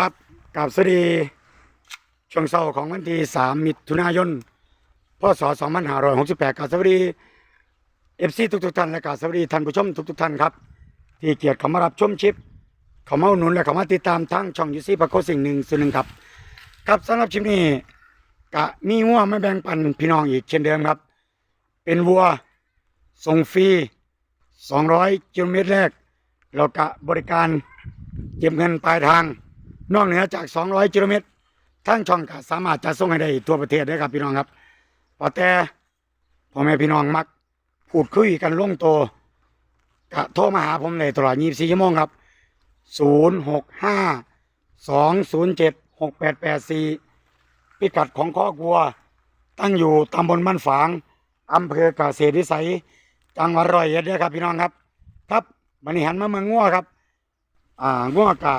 ครับกับสวัสดี ช่วงเช้าของวันที่ 3 มิถุนายน พศ 2568กับสวัสดีเอฟซีทุกๆท่านและกับสวัสดีท่านผู้ชมทุกๆท่านครับ ที่เกียรติเข้ามารับชมชิป เข้ามาอุดหนุนและเข้ามาติดตามทั้งช่องยูซี่ปะโคสิ่งหนึ่งส่วนหนึ่งครับ ครับสำหรับชิปนี้กะมีงัวมาแบ่งปันพี่น้องอีกเช่นเดิมครับ เป็นวัวส่งฟรี 200กิโลเมตรแรกเรากะบริการเก็บเงินปลายทาง นอกเหนือจาก 200กิโลเมตรทั้งช่องก็สามารถจะส่งให้ได้ทั่วประเทศได้ครับพี่น้องครับพอแต่พ่อแม่พี่น้องมักพูดคุยกันล่วงโตก็โทรมาหาผมเลยตลอด 24 ชั่วโมงครับ 065 207 6884 พิกัดของข้อกัว ตั้งอยู่ตำบลบ้านฝางอำเภอกาเกษตรวิสัย จังหวัดร้อยเอ็ดเด้อครับพี่น้องครับ ครับวันหันมาเมืองงัวครับ อ่างัวกะ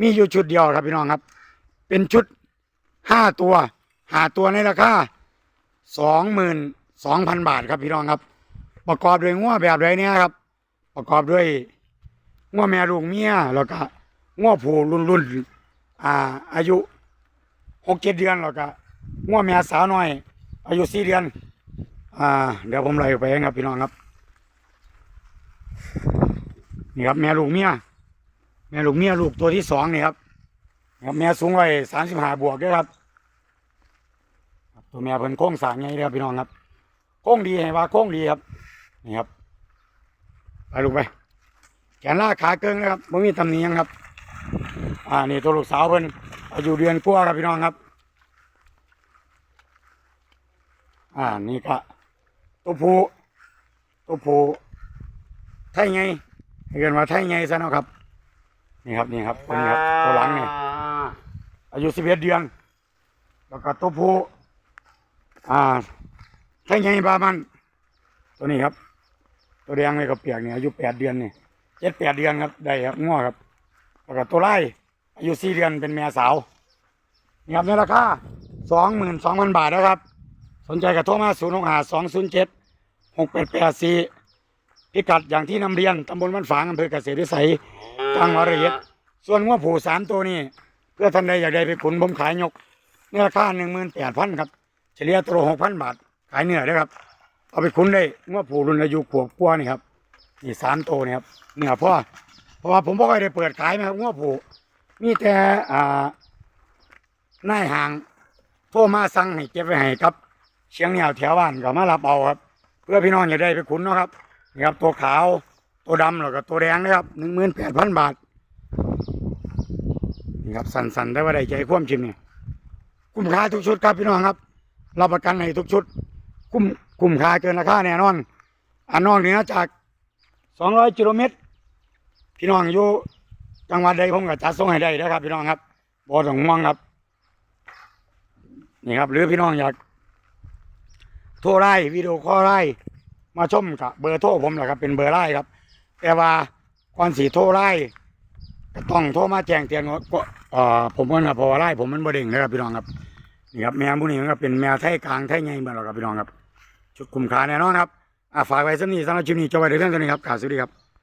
มีอยู่ชุดเดียวครับพี่น้องครับ เป็นชุดห้าตัวหาตัวในราคาสองหมื่นสองพันบาทครับพี่น้องครับ ประกอบด้วยงัวแบบไรเนี่ยครับ ประกอบด้วยงัวแม่ลูกเมียแล้วก็งัวผูรุ่นรุ่นอ่าอายุหกเจ็ดเดือนแล้วก็งัวแม่สาวน้อย อายุสี่เดือนอ่าเดี๋ยวผมไล่ไปเองครับพี่น้องครับนี่ครับแม่ลูกเมีย แม่ลูกเมียลูกตัวที่สองนี่ครับครับแม่สูงไว้สามสิบห้าบวกด้วยครับ ตัวแม่เพิ่นโค้งสางไงเด้อครับพี่น้องครับโค้งดีให้ว่าโค้งดีครับนี่ครับไปลูกไปแขนลากขาเกิงนะครับไม่มีตำหนิยังครับ อ่านี่ตัวลูกสาวเพิ่นอายุเดือนกว่าครับพี่น้องครับ อ่านี่ก็ตัวผู้ตัวผู้ไทยไงให้เกินว่าไทยไงซะเนาะครับ นี่ครับนี่ครับตัวนี้ครับตัวหลังนี่อายุสิบเอ็ดเดือน แล้วก็ตัวผู้อ่าไทยไงบามัน ตัวนี้ครับ ตัวแดงเลยกับเปียกเนี่ยอายุแปดเดือนนี่เจ็ดแปดเดือนครับได้ครับง้อครับ แล้วก็ตัวไล่อายุสี่เดือนเป็นแม่สาวนี่ครับในราคาสองหมื่นสองพันบาทนะครับ สนใจกับโทรมาศูนย์หกห้าสองศูนย์เจ็ดหกแปดแปดสี่พิกัดอย่างที่นำเรียนตำบลบ้านฝางอำเภอเกษตรวิสัย จังหวัดระยองส่วนงัวผูสามตัวนี้เพื่อท่านใดอยากได้ไปขุนผมขายยกในราคาหนึ่งหมื่นแปดพันครับ เฉลี่ยตัวหกพันบาท ขายเนื้อนะครับ เอาไปขุนได้งัวผูรุ่นอายุขวบกว่านี่ครับนี่สามตัวนี่ครับเนื้อพ่อเพราะว่าผมบ่ค่อยได้เปิดขายนะครับงัวผูมีแต่อ่านายห่างโทรมาสั่งให้เก็บไว้ให้ครับ เชียงเหนียวแถวบ้านก็มารับเอาครับ เพื่อพี่น้องจะได้ไปขุนเนาะครับนี่ครับตัวขาว ตัวดำแล้วก็ตัวแดงนะครับหนึ่งหมื่นแปดพันบาทนี่ครับสันๆได้ว่าได้ใจคว่ำชิมเนี่ยคุ้มค่าทุกชุดครับพี่น้องครับรับประกันให้ทุกชุด คุ้มคุ้มค่าเกินราคาแน่นอน อันนอกเหนือจากสองร้อยกิโลเมตรพี่น้องอยู่จังหวัดใดผมก็จัดส่งให้ได้นะครับ พี่น้องครับบ่ต้องห่วงครับ นี่ครับ หรือพี่น้องอยากโทรไล่วิดีโอคอลไล่มาชมกับเบอร์โทรผมแหละครับ เป็นเบอร์ไล่ครับ แต่ว่าก่อนสีโทรไล่ก็ต้องโทรมาแจ้งเตือนว่าก็เอ่อผมก็นะพอไล่ผมมันบ่เด้งนะครับพี่น้องครับนี่ครับแมวพวกนี้มันก็เป็นแมวไทยกลางไทยใหญ่เหมือนเราครับพี่น้องครับชุดคุมขาแน่นอนครับอ่าฝากไว้สักนี้สำหรับชิมนี้จะไว้เดี๋ยวเรื่องตัวนี้ครับกาบสวัสดีครับ